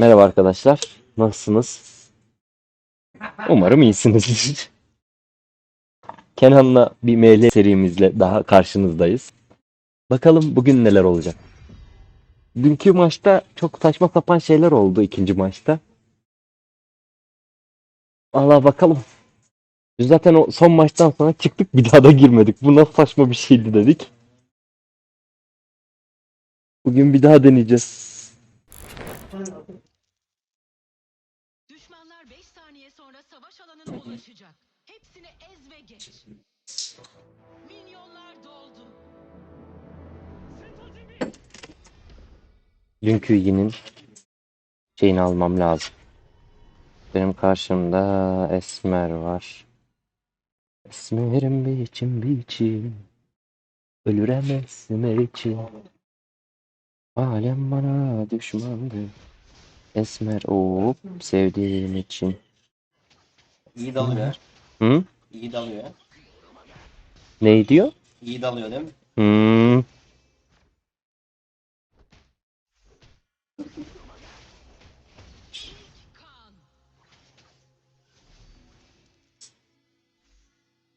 Merhaba arkadaşlar. Nasılsınız? Umarım iyisinizdir. Kenan'la bir ML serimizle daha karşınızdayız. Bakalım bugün neler olacak. Dünkü maçta çok saçma sapan şeyler oldu ikinci maçta. Allah bakalım. Biz zaten o son maçtan sonra çıktık bir daha da girmedik. Bu nasıl saçma bir şeydi dedik. Bugün bir daha deneyeceğiz. Doldu. Dünkü yinin şeyini almam lazım. Benim karşımda Esmer var. Esmerim biçim biçim. Ölürem esmer için. Alem bana düşmandı. Esmer hop sevdiğim için. İyi dalıyor. Hı? İyi dalıyor. Ne diyor? İyi dalıyor değil mi? Hmm.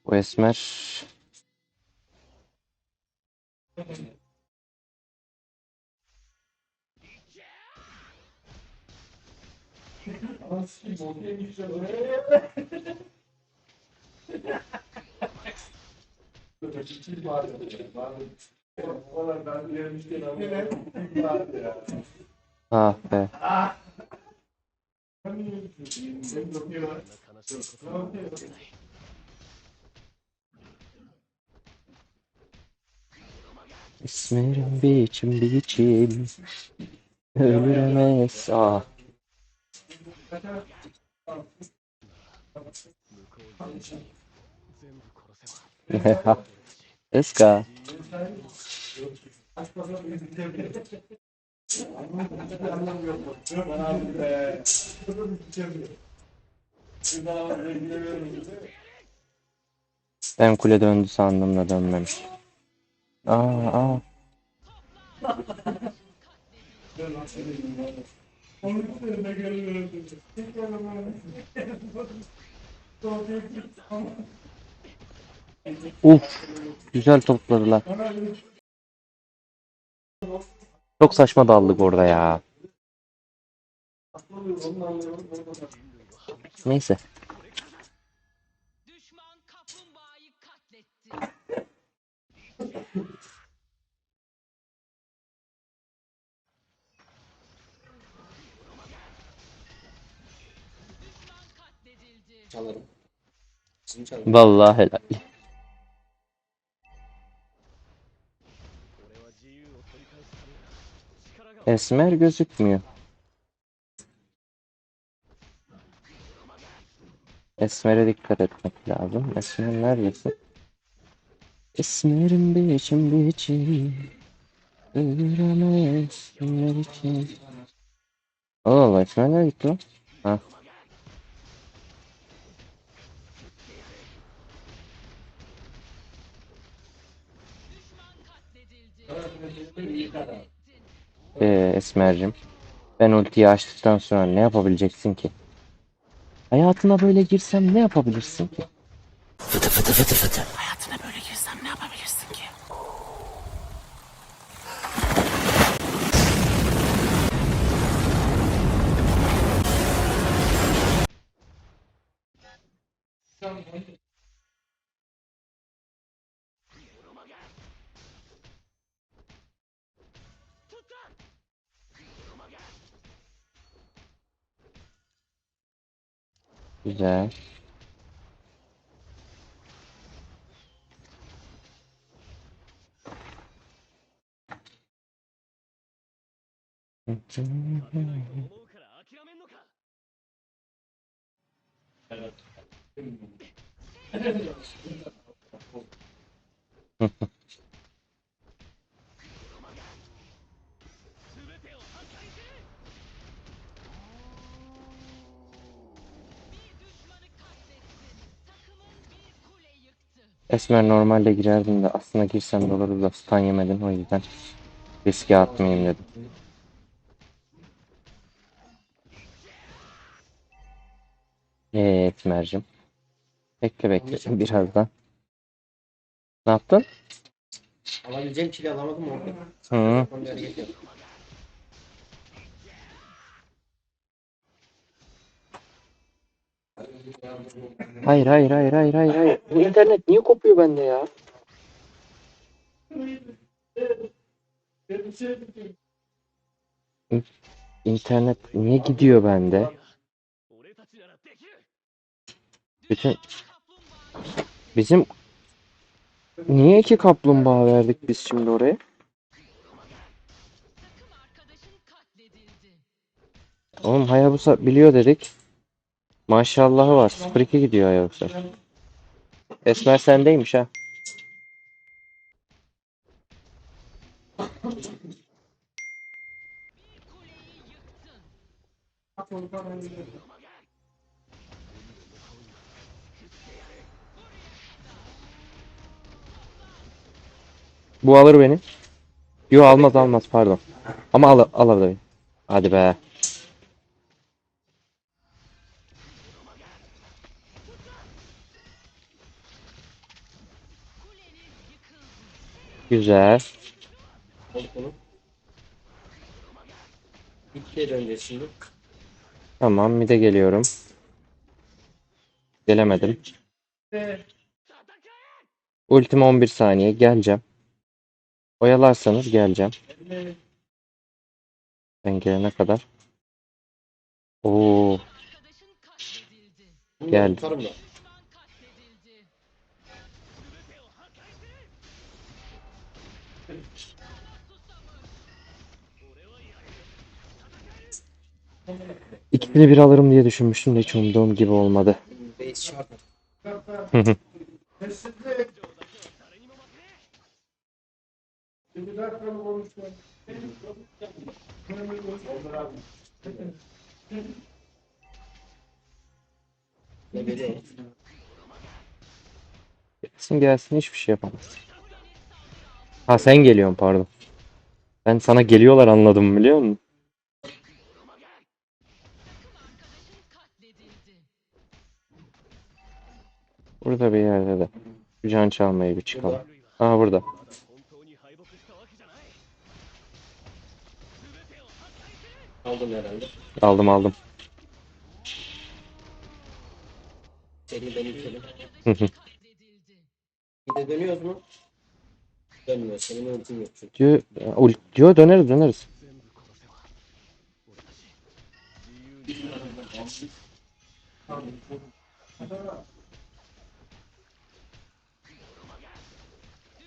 Bu Esmer ah be. Esmerim biçim biçim. Ölüremez ah. Eska. Ben kule döndü sandım da dönmemiş. Aa, aa. Uf, güzel topladılar. Çok saçma daldık orada ya. Neyse. Çalarım. Vallahi helal. Esmer gözükmüyor. Esmer'e dikkat etmek lazım. Esmer neredesin? Esmer'in biçim biçim. Ölürem esmer için. Allah Allah Esmer nereye gitti lan? Ha. Ee, Esmer'cim. Ben ultiyi açtıktan sonra ne yapabileceksin ki? Hayatına böyle girsem ne yapabilirsin ki? Hayatına böyle Güzel. Bir Esmer normalde girerdim de aslında girsem de olurdu da stun yemedim o yüzden riske atmayayım dedim. Eee Esmer'cim. Bekle bekle birazdan. Ne yaptın? Alabileceğim kili alamadım orada. Hı. Hayır hayır hayır hayır hayır hayır. Bu internet niye kopuyor bende ya? İn- İnternet niye gidiyor bende? Bütün bizim niye iki kaplumbağa verdik biz şimdi oraya? Oğlum Hayabusa biliyor dedik. Maşallahı var. 0-2 gidiyor Hayabusa. Esmer sendeymiş ha. Bu alır beni. Yo almaz almaz pardon. Ama al alır beni. Hadi be. Güzel. Bunu. İkiye döneceğiz şimdi. Tamam mide geliyorum. Gelemedim. Ultim 11 saniye geleceğim. Oyalarsanız geleceğim. Ben gelene kadar. Oo, Geldi. İkisini bir alırım diye düşünmüştüm de hiç umduğum gibi olmadı. Gelsin gelsin hiçbir şey yapamaz. Ha sen geliyorsun pardon. Ben sana geliyorlar anladım biliyor musun? Burada bir yerde de. Can çalmayı bir çıkalım. Aha burada. Aldım herhalde. Aldım aldım. Seni ben itelim. Bir de dönüyoruz mu? Dönmüyor. Senin ultin yok çünkü. Diyor, ul- diyor döneriz döneriz.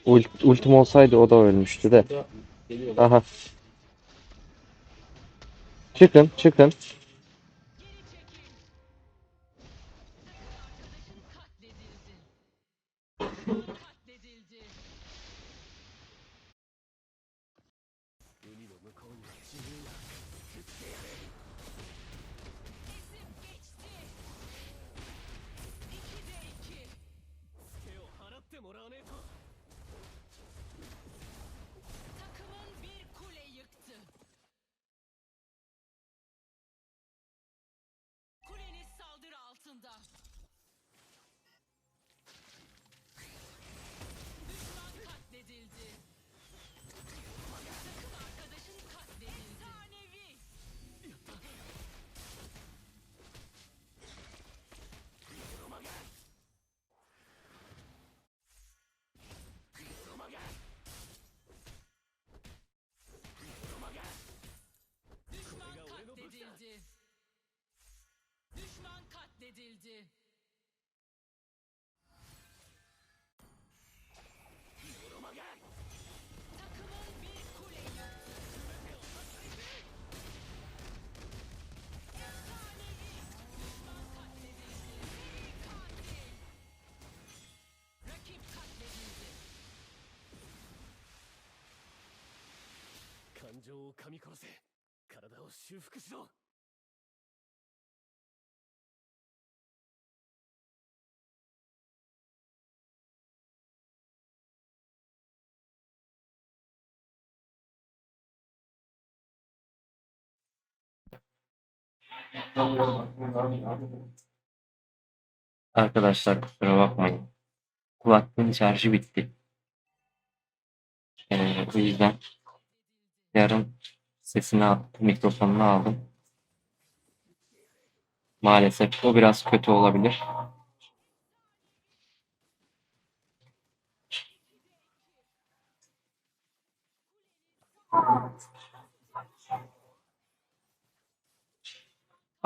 Ult, ultim olsaydı o da ölmüştü de. Burada geliyor. Aha. Çıkın çıkın. Katledildi. Takımın bir kule yıktı. Efsanevi. Düşman katledildi. Seri katil. Rakip katledildi. 感情を噛み殺せ体を修復しろ Arkadaşlar kusura bakmayın. Kulaklığın şarjı bitti. Ee, o yüzden yarın sesini attım, mikrofonunu aldım. Maalesef o biraz kötü olabilir.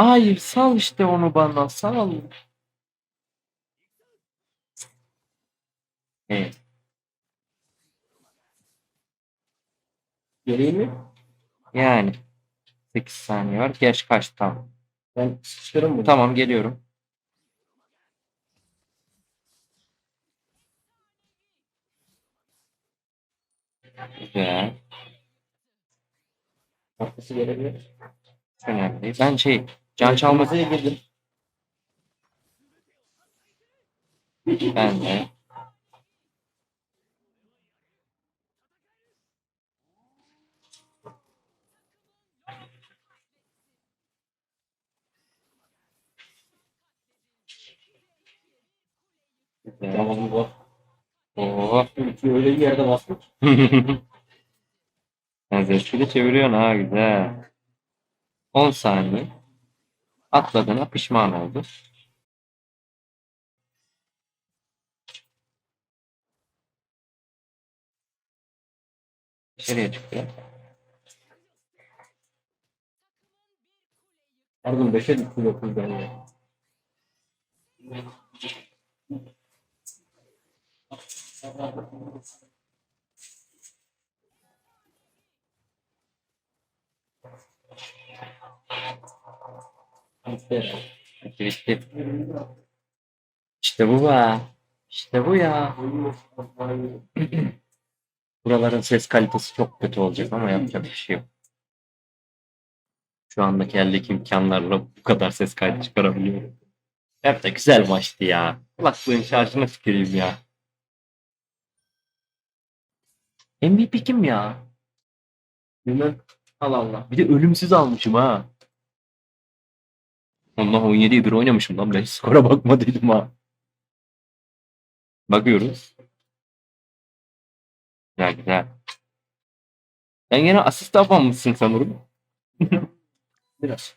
Hayır, sal işte onu bana, sal. Evet. Geleyim mi? Yani 8 saniye var. Geç kaç tamam. Ben sıkıştırırım bunu. Tamam geliyorum. Güzel. Arkası gelebilir. Önemli. Ben şey can Kırmızıya girdim. ben de. Tamam bu. Oo. Öyle bir yerde bastık. Sen zevkli çeviriyorsun ha güzel. 10 saniye. Atladığına pişman oldu. Dışarıya çıkıyor. Pardon 5'e düştü 9'dan ya. Bitti. Bitti bitti. İşte bu be. İşte bu ya. Buraların ses kalitesi çok kötü olacak ama yapacak bir şey yok. Şu andaki eldeki imkanlarla bu kadar ses kaydı çıkarabiliyorum. Hep de güzel maçtı ya. Kulaklığın şarjına tüküreyim ya. MVP kim ya? Bilmem. Allah Allah. Bir de ölümsüz almışım ha. Ondan 17'ye 1 oynamışım lan ben skora bakmadıydım ha. Bakıyoruz. Güzel güzel. Sen gene asist yapmamışsın sanırım. Biraz.